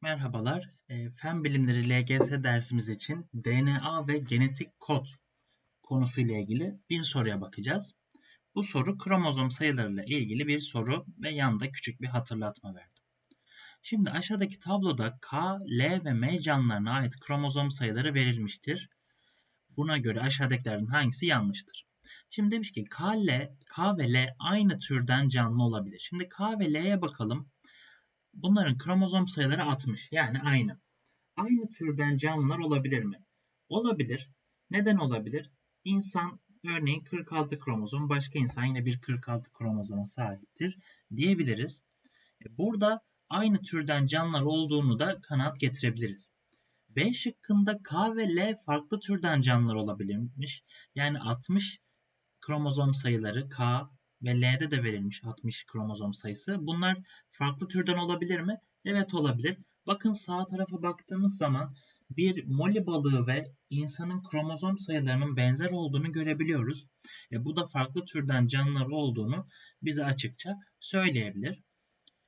Merhabalar. E, Fen Bilimleri LGS dersimiz için DNA ve genetik kod konusuyla ilgili bir soruya bakacağız. Bu soru kromozom sayılarıyla ilgili bir soru ve yanında küçük bir hatırlatma verdim. Şimdi aşağıdaki tabloda K, L ve M canlılarına ait kromozom sayıları verilmiştir. Buna göre aşağıdakilerden hangisi yanlıştır? Şimdi demiş ki K, L, K ve L aynı türden canlı olabilir. Şimdi K ve L'ye bakalım. Bunların kromozom sayıları 60. Yani aynı. Aynı türden canlılar olabilir mi? Olabilir. Neden olabilir? İnsan örneğin 46 kromozom, başka insan yine bir 46 kromozoma sahiptir diyebiliriz. E, burada aynı türden canlılar olduğunu da kanat getirebiliriz. B şıkkında K ve L farklı türden canlılar olabilirmiş. Yani 60 kromozom sayıları K, ve L'de de verilmiş 60 kromozom sayısı. Bunlar farklı türden olabilir mi? Evet olabilir. Bakın sağ tarafa baktığımız zaman bir moli balığı ve insanın kromozom sayılarının benzer olduğunu görebiliyoruz. E, bu da farklı türden canlılar olduğunu bize açıkça söyleyebilir.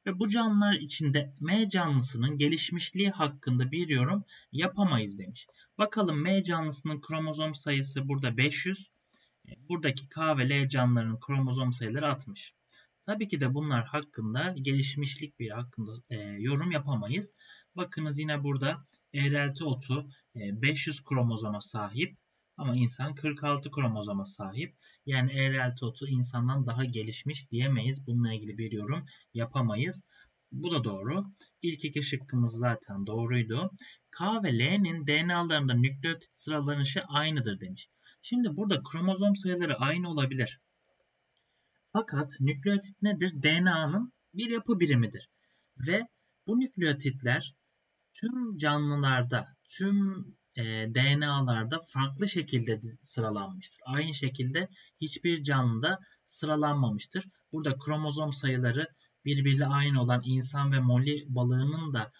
Ve bu canlılar içinde M canlısının gelişmişliği hakkında bir yorum yapamayız demiş. Bakalım M canlısının kromozom sayısı burada 500. Buradaki K ve L canlılarının kromozom sayıları 60. Tabii ki de bunlar hakkında gelişmişlik bir hakkında e, yorum yapamayız. Bakınız yine burada eğrelti otu e, 500 kromozoma sahip ama insan 46 kromozoma sahip. Yani eğrelti otu insandan daha gelişmiş diyemeyiz. Bununla ilgili bir yorum yapamayız. Bu da doğru. İlk iki şıkkımız zaten doğruydu. K ve L'nin DNA'larında nükleotit sıralanışı aynıdır demiş. Şimdi burada kromozom sayıları aynı olabilir. Fakat nükleotit nedir? DNA'nın bir yapı birimidir. Ve bu nükleotitler tüm canlılarda, tüm e, DNA'larda farklı şekilde sıralanmıştır. Aynı şekilde hiçbir canlıda sıralanmamıştır. Burada kromozom sayıları birbiriyle aynı olan insan ve moli balığının da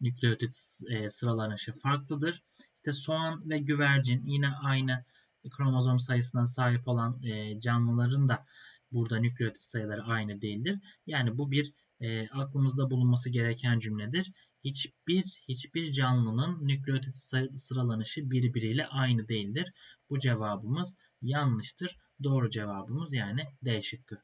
nükleotit e, sıralanışı farklıdır. İşte soğan ve güvercin yine aynı kromozom sayısına sahip olan e, canlıların da burada nükleotit sayıları aynı değildir. Yani bu bir e, aklımızda bulunması gereken cümledir. Hiçbir hiçbir canlının nükleotit sıralanışı birbiriyle aynı değildir. Bu cevabımız yanlıştır. Doğru cevabımız yani D şıkkı.